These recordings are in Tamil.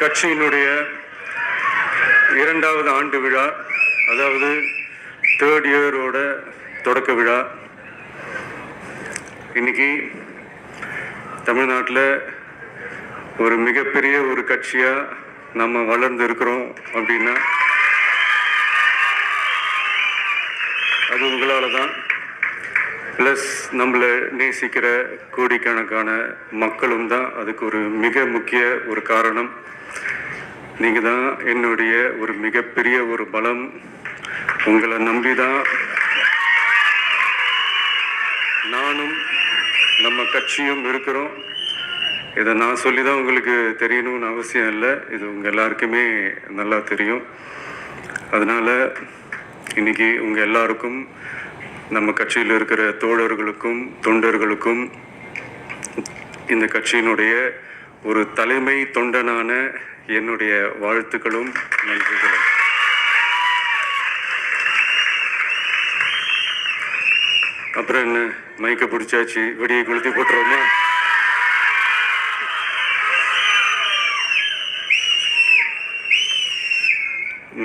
கட்சியினுடைய இரண்டாவது ஆண்டு விழா அதாவது தேர்ட் இயரோட தொடக்க விழா. இன்னைக்கு தமிழ்நாட்டில் ஒரு மிகப்பெரிய ஒரு கட்சியாக நம்ம வளர்ந்து இருக்கிறோம் அப்படின்னா அது உங்களால் தான் ப்ளஸ் நம்மளை நேசிக்கிற கோடிக்கணக்கான மக்களும் தான் அதுக்கு ஒரு மிக முக்கிய ஒரு காரணம். நீங்கள் தான் என்னுடைய ஒரு மிகப்பெரிய ஒரு பலம். உங்களை நம்பி தான் நானும் நம்ம கட்சியும் இருக்கிறோம். இதை நான் சொல்லி தான் உங்களுக்கு தெரியணும்னு அவசியம் இல்லை. இது உங்கள் எல்லாருக்குமே நல்லா தெரியும். அதனால் இன்னைக்கு உங்கள் எல்லாருக்கும் நம்ம கட்சியில் இருக்கிற தோழர்களுக்கும் தொண்டர்களுக்கும் இந்த கட்சியினுடைய ஒரு தலைமை தொண்டனான என்னுடைய வாழ்த்துக்களும் நன்றிகளும். அப்புறம் என்ன? மைக்க பிடிச்சாச்சு. வெடியை கொளுத்தி போட்டுருவோமா?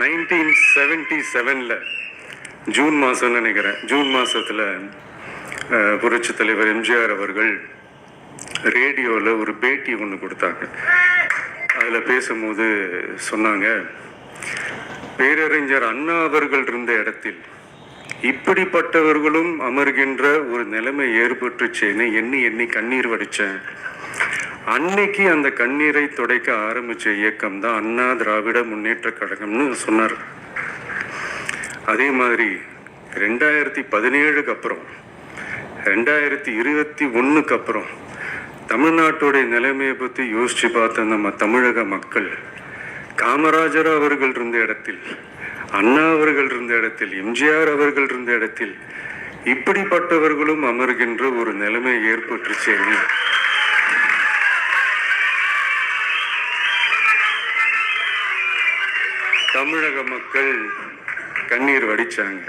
நைன்டீன் செவன்டி செவனில் ஜூன் மாதம்னு நினைக்கிறேன். ஜூன் மாதத்தில் புரட்சி தலைவர் எம்ஜிஆர் அவர்கள் ரேடியோவில் ஒரு பேட்டி ஒன்று கொடுத்தாங்க. அதில் பேசும்போது சொன்னாங்க பேரறிஞர் அண்ணா அவர்கள் இருந்த இடத்தில் இப்படிப்பட்டவர்களும் அமர்கின்ற ஒரு நிலைமை ஏற்பட்டுச்சேன்னு எண்ணி எண்ணி கண்ணீர் வடித்தேன் அன்னைக்கு அந்த கண்ணீரை துடைக்க ஆரம்பிச்ச இயக்கம் தான் அண்ணா திராவிட முன்னேற்ற கழகம்னு சொன்னார். அதே மாதிரி ரெண்டாயிரத்தி பதினேழுக்கு அப்புறம் ரெண்டாயிரத்தி இருபத்தி ஒன்றுக்கு அப்புறம் தமிழ்நாட்டுடைய நிலைமையை பற்றி யோசிச்சு பார்த்த நம்ம தமிழக மக்கள் காமராஜர் அவர்கள் இருந்த இடத்தில் அண்ணா அவர்கள் இருந்த இடத்தில் எம்ஜிஆர் அவர்கள் இருந்த இடத்தில் இப்படிப்பட்டவர்களும் அமர்கின்ற ஒரு நிலைமை ஏற்பட்டுச்சே தமிழக மக்கள் கண்ணீர் வடிச்சாங்க.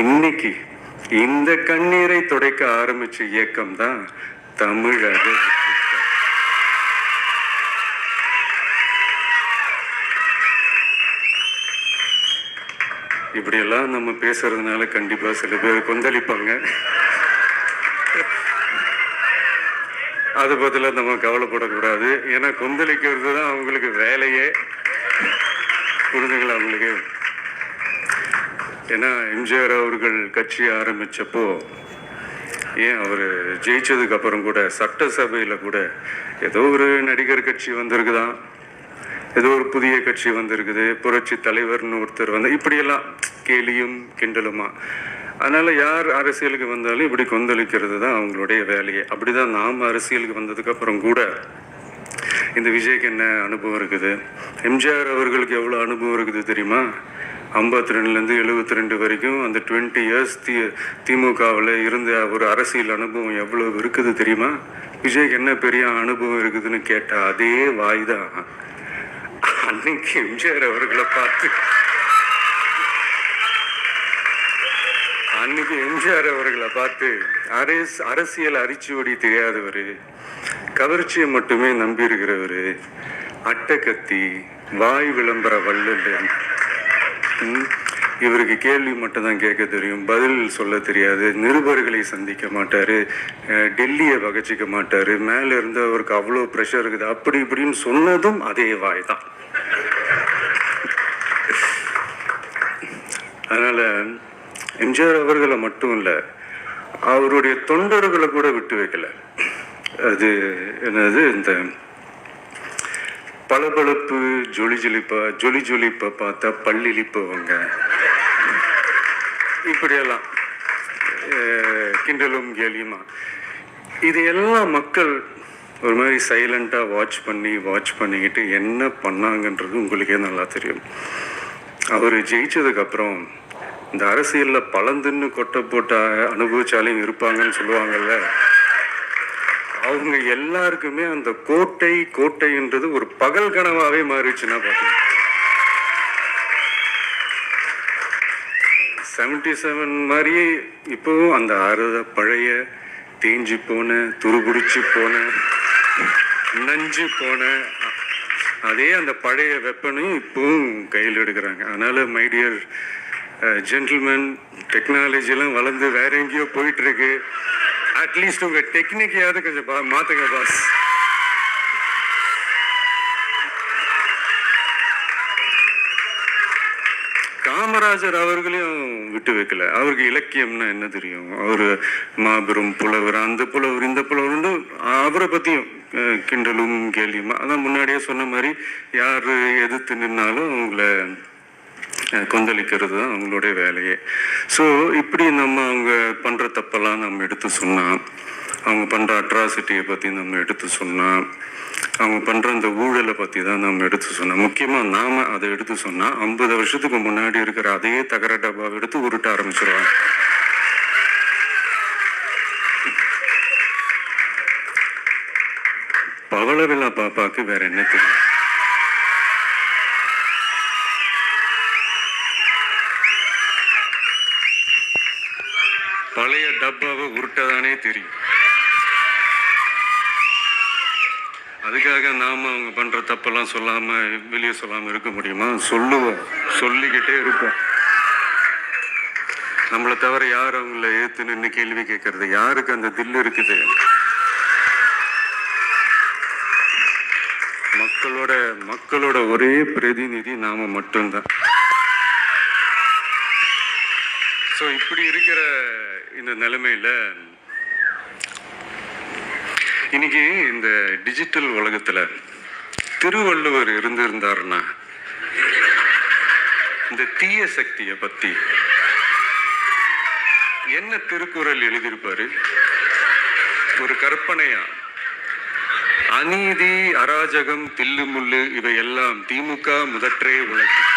இன்னைக்கு இந்த கண்ணீரை துடைக்க ஆரம்பிச்ச இயக்கம் தான் தமிழக இப்படியெல்லாம் நம்ம பேசுறதுனால கண்டிப்பா சில பேர் கொந்தளிப்பாங்க. அதை பத்தில நம்ம கவலைப்படக்கூடாது. ஏன்னா கொந்தளிக்கிறது தான் அவங்களுக்கு வேலையே. புரிஞ்சுங்களா அவங்களுக்கு ஏன்னா எம்ஜிஆர் அவர்கள் கட்சி ஆரம்பிச்சப்போ ஏன் அவர் ஜெயிச்சதுக்கு அப்புறம் கூட சட்டசபையில் கூட ஏதோ ஒரு நடிகர் கட்சி வந்திருக்குதான். ஏதோ ஒரு புதிய கட்சி வந்திருக்குது. புரட்சி தலைவர்னு ஒருத்தர் வந்து இப்படியெல்லாம் கேலியும் கிண்டலுமா. அதனால் யார் அரசியலுக்கு வந்தாலும் இப்படி கொந்தளிக்கிறது தான் அவங்களுடைய வேலையே. அப்படிதான் நாம் அரசியலுக்கு வந்ததுக்கப்புறம் கூட இந்த விஜய்க்கு என்ன அனுபவம் இருக்குது? எம்ஜிஆர் அவர்களுக்கு எவ்வளோ அனுபவம் இருக்குது தெரியுமா? ஐம்பத்தி ரெண்டுலேருந்து எழுபத்தி ரெண்டு வரைக்கும் அந்த டுவெண்ட்டி இயர்ஸ் தி திமுகவில் இருந்த ஒரு அரசியல் அனுபவம் எவ்வளோ இருக்குது தெரியுமா? விஜய்க்கு என்ன பெரிய அனுபவம் இருக்குதுன்னு கேட்டால் அதே வாய் தான் அன்னைக்கு எம்ஜிஆர் அவர்களை பார்த்து. அன்னைக்கு எம்ஜிஆர் அவர்களை பார்த்து அரஸ் அரசியல் அரிச்சுவடி தெரியாதவர் கவர்ச்சியை மட்டுமே நம்பி இருக்கிறவர் அட்டக்கத்தி வாய் விளம்பர வள்ளல் இவருக்கு கேள்வி மட்டும்தான் கேட்க தெரியும் பதில் சொல்ல தெரியாது நிருபர்களை சந்திக்க மாட்டார் டெல்லியை வகச்சிக்க மாட்டார் மேலே இருந்து அவருக்கு அவ்வளோ ப்ரெஷர் இருக்குது. அப்படி இப்படின்னு சொன்னதும் அதே வாய் தான். அதனால் எம்ஜிஆர் அவர்களை மட்டும் இல்லை அவருடைய தொண்டர்களை கூட விட்டு வைக்கலை. அது என்னது இந்த பளபளப்பு ஜொலி ஜொலிப்பா ஜொலி ஜொலிப்பை பார்த்தா பல்லிழிப்பவங்க இப்படியெல்லாம். கிண்டலும் கேலியுமா. இது எல்லாம் மக்கள் ஒரு மாதிரி சைலண்ட்டாக வாட்ச் பண்ணி வாட்ச் பண்ணிக்கிட்டு என்ன பண்ணாங்கன்றது உங்களுக்கே நல்லா தெரியும். அவர் ஜெயிச்சதுக்கப்புறம் இந்த அரசியலில் பழந்துன்னு கொட்டை போட்ட அனுபவிச்சாலையும் இருப்பாங்கன்னு சொல்லுவாங்கல்ல. அவங்க எல்லாருக்குமே அந்த கோட்டை கோட்டைன்றது ஒரு பகல் கனவாவே மாறிடுச்சுன்னா பார்த்தீங்க செவன்டி செவன் மாதிரியே இப்போவும் அந்த அறுத பழைய தேஞ்சு போன துருபிடிச்சு போன நஞ்சு போன அதே அந்த பழைய வெப்பனையும் இப்பவும் கையில் எடுக்கிறாங்க. அதனால மைடியர் ஜென்டில்மேன் டெக்னாலஜிலாம் வளர்ந்து வேற எங்கேயோ போயிட்டு இருக்கு. அட்லீஸ்ட் உங்க டெக்னிக்கையாவது கொஞ்சம் மாத்துங்க பாஸ் காமராஜர் அவர்களையும் விட்டு வைக்கல. அவருக்கு இலக்கியம்னா என்ன தெரியும்? அவர் மாபெரும் புலவர் அந்த புலவர் இந்த புலவருன்னு அவரை பத்தியும் கிண்டலும் கேள்வியுமா அதான் முன்னாடியே சொன்ன மாதிரி யார் எதிர்த்து நின்னாலும் உங்களை கொந்தளிக்கிறது தான் அவங்களுடைய வேலையே. ஸோ இப்படி நம்ம அவங்க பண்ணுற தப்பெல்லாம் நம்ம எடுத்து சொன்னால் அவங்க பண்ணுற அட்ராசிட்டியை பற்றி நம்ம எடுத்து சொன்னால் அவங்க பண்ணுற அந்த ஊழலை பற்றி தான் நம்ம எடுத்து சொன்னோம் முக்கியமாக நாம் அதை எடுத்து சொன்னால் ஐம்பது வருஷத்துக்கு முன்னாடி இருக்கிற அதே தகர டப்பாவை எடுத்து உருட்ட ஆரம்பிச்சிருவாங்க. பவளவிழா பாப்பாவுக்கு வேற என்ன தெரியும்? டப்பாவை உருட்டதானே தெரியும். அதுக்காக நாம் அவங்க பண்ணுற தப்பெல்லாம் சொல்லாமல் வெளியே சொல்லாமல் இருக்க முடியுமா? சொல்லுவோம். சொல்லிக்கிட்டே இருப்போம். நம்மளை தவிர யார் அவங்கள ஏற்று நின்று கேள்வி கேட்கறது? யாருக்கு அந்த தில்லு இருக்குது? மக்களோட மக்களோட ஒரே பிரதிநிதி நாம மட்டும்தான். ஸோ இப்படி இருக்கிற இந்த நிலைமையில இன்னைக்கு இந்த டிஜிட்டல் உலகத்தில் திருவள்ளுவர் இருந்திருந்தாருன்னா இந்த தீய சக்தியை பற்றி என்ன திருக்குறள் எழுதியிருப்பாரு? ஒரு கற்பனையா? அநீதி அராஜகம் தில்லுமுள்ளு இவையெல்லாம் திமுக முதற்றே உழைக்கும்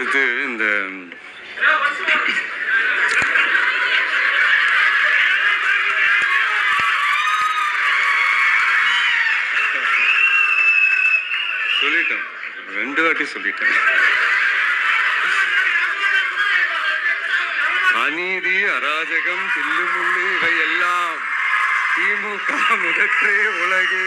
அடுத்து இந்த சொல்லிட்டேன். ரெண்டு வாட்டி சொல்லிட்டேன். அநீதி அராஜகம் தில்லுமுள்ளு இவையெல்லாம் திமுக முதற்றே உலகு.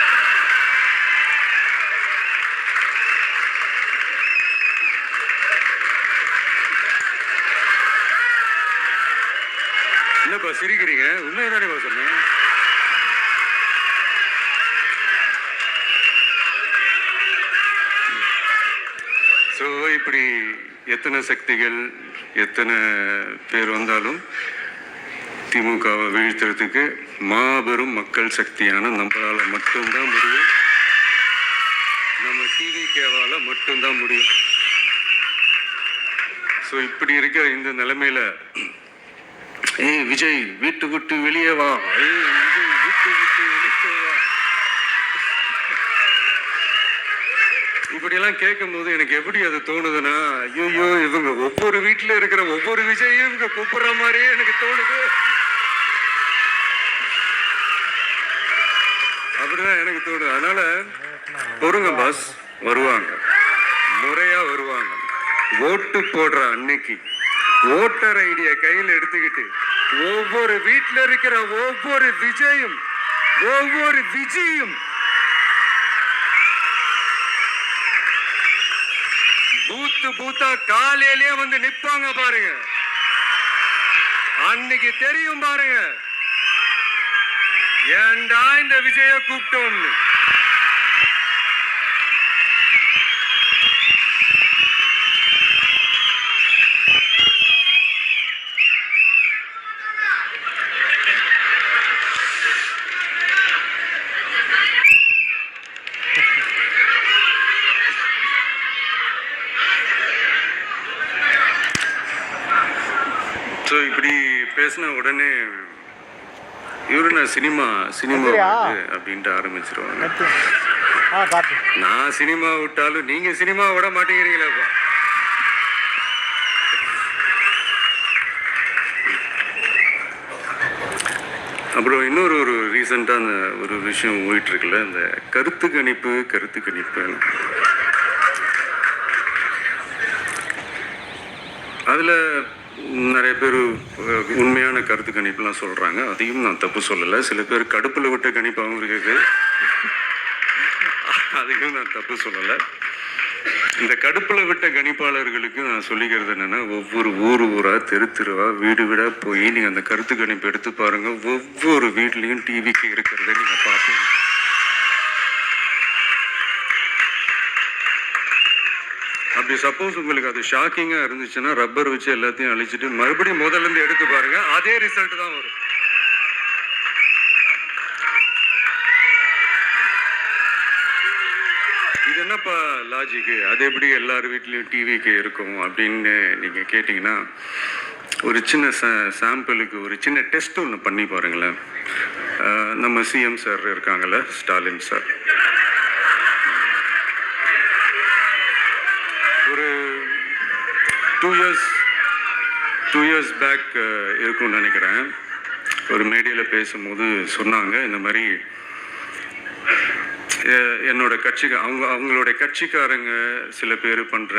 என்னப்பா சிரிக்கிறீங்க. உண்மையை சொன்னேன். ஸோ இப்படி எத்தனை சக்திகள் எத்தனை பேர் வந்தாலும் திமுகவை வீழ்த்துறதுக்கு மாபெரும் மக்கள் சக்தியான நம்மளால் மட்டும்தான் முடியும். நம்ம டிவிகேவால் மட்டும்தான் முடியும். ஸோ இப்படி இருக்கிற இந்த நிலைமையில் ஏய் விஜய் வீட்டு விட்டு வெளியே வா. விஜய் வீட்டு விட்டு இப்படியெல்லாம் கேட்கும்போது எனக்கு எப்படி அது தோணுதுன்னா ஐயோ இவங்க ஒவ்வொரு வீட்டில் இருக்கிற ஒவ்வொரு விஜயும் இவங்க கூப்பிடுற மாதிரியே எனக்கு தோணுது. அப்படிதான் எனக்கு தோணுது. அதனால பொறுங்க பாஸ் வருவாங்க. முறையா வருவாங்க. ஓட்டு போடுற அன்னைக்கு ஓட்டர் ஐடியா கையில் எடுத்துக்கிட்டு ஒவ்வொரு வீட்டில் இருக்கிற ஒவ்வொரு விஜயும் ஒவ்வொரு விஜயும். பூத்து பூத்தா காலையிலேயே வந்து நிப்பாங்க பாருங்க. அன்னைக்கு தெரியும் பாருங்க. ஏன்டா இந்த விஜய கூப்பிட்டோம்னு? ஸோ இப்படி பேசின உடனே இவரு நான் சினிமா சினிமா அப்படின்ட்டு ஆரம்பிச்சிருவாங்க. நான் சினிமா விட்டாலும் நீங்க சினிமா விட மாட்டேங்கிறீங்களேப்பா அப்புறம் இன்னொரு ஒரு ரீசெண்டாக அந்த ஒரு விஷயம் போயிட்டு இருக்குல்ல இந்த கருத்து கணிப்பு கருத்து கணிப்பு அதில் நிறைய பேர் உண்மையான கருத்து கணிப்புலாம் சொல்கிறாங்க அதையும் நான் தப்பு சொல்லலை. சில பேர் கடுப்பில் விட்ட கணிப்பாகவும் இருக்குது அதையும் நான் தப்பு சொல்லலை. இந்த கடுப்பில் விட்ட கணிப்பாளர்களுக்கு நான் சொல்லிக்கிறது என்னென்னா ஒவ்வொரு ஊர் ஊராக தெரு தெருவாக வீடு வீடாக போய் நீங்கள் அந்த கருத்து கணிப்பு எடுத்து பாருங்கள் ஒவ்வொரு வீட்லேயும் டிவிக்கு இருக்கிறத நீங்கள் பார்ப்பீங்க. அப்படி சப்போஸ் உங்களுக்கு அது ஷாக்கிங்காக இருந்துச்சுன்னா ரப்பர் வச்சு எல்லாத்தையும் அழிச்சிட்டு மறுபடியும் முதல்ல இருந்து எடுத்து பாருங்க அதே ரிசல்ட் தான் வரும். இது என்னப்பா லாஜிக்கு அது எப்படி எல்லார் வீட்லேயும் டிவிக்கு இருக்கும் அப்படின்னு நீங்கள் கேட்டிங்கன்னா ஒரு சின்ன சா சாம்பிளுக்கு ஒரு சின்ன டெஸ்ட் ஒன்று பண்ணி பாருங்களேன். நம்ம CM sir இருக்காங்கள்ல Stalin sir two years two years back இருக்கும்னு நினைக்கிறேன். ஒரு மேடையில் பேசும்போது சொன்னாங்க இந்த மாதிரி என்னோட கட்சிக்கு அவங்க அவங்களோட கட்சிக்காரங்க சில பேர் பண்ணுற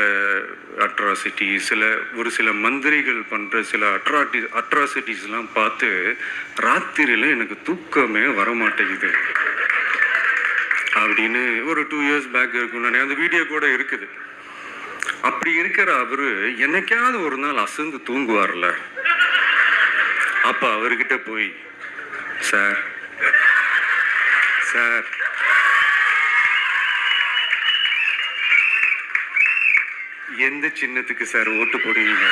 அட்ராசிட்டி சில ஒரு சில மந்திரிகள் பண்ணுற சில அட்ராட்டி அட்ராசிட்டிஸ்லாம் பார்த்து ராத்திரியில் எனக்கு தூக்கமே வர மாட்டேங்குது அப்படின்னு ஒரு டூ இயர்ஸ் பேக் இருக்கும் நினைக்கிறேன். அந்த வீடியோ கூட இருக்குது. அப்படி இருக்கிற அவரு என்னைக்காவது ஒரு நாள் அசந்து தூங்குவார்ல. அப்ப அவர்கிட்ட போய் சார் சார். எந்த சின்னத்துக்கு சார் ஓட்டு போடுவீங்க?